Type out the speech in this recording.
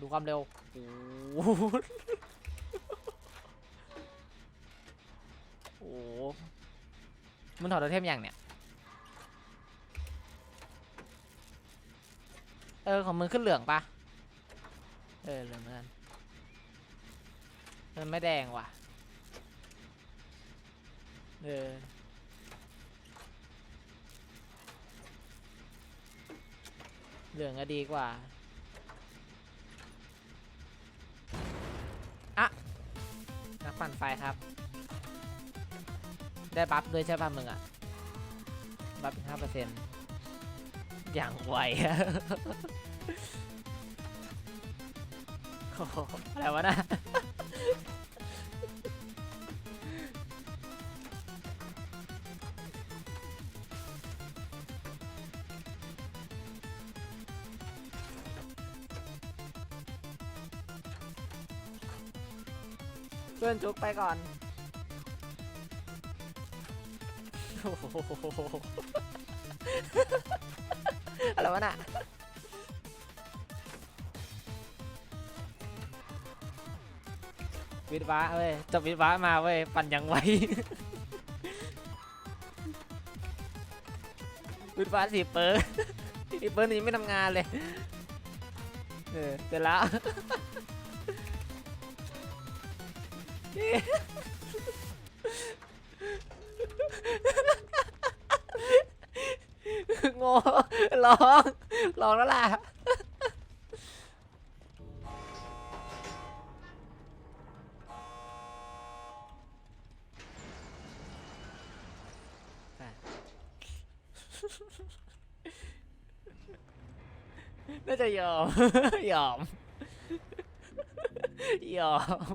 ดูความเร็วโอ้โหโอ้มึงถอดตัวเทมยังเนี่ย เออ ของมึงขึ้นเหลืองปะเออ เหลืองเหมือนกันมันไม่แดงว่ะ เออเหลืองก็ดีกว่า ปั่นไฟครับ ได้บัฟด้วยใช่ป่ะมึงอะบัฟเป็นห้าเปอร์เซ็นต์อย่างไวอะโอ้โหอะไรวะนะ เพื่อนจุกไปก่อนโอ้โหอะไรวะน่ะวิทย์วะเว้ยจบวิทย์วะมาเว้ยปั่นยังไววิทย์วะสี่เปอร์อีเปอร์นี้ไม่ทำงานเลย เออเสร็จแล้ว ง่ร้องร้องแล้วล่ะน่าจะยอม ยอม ยอม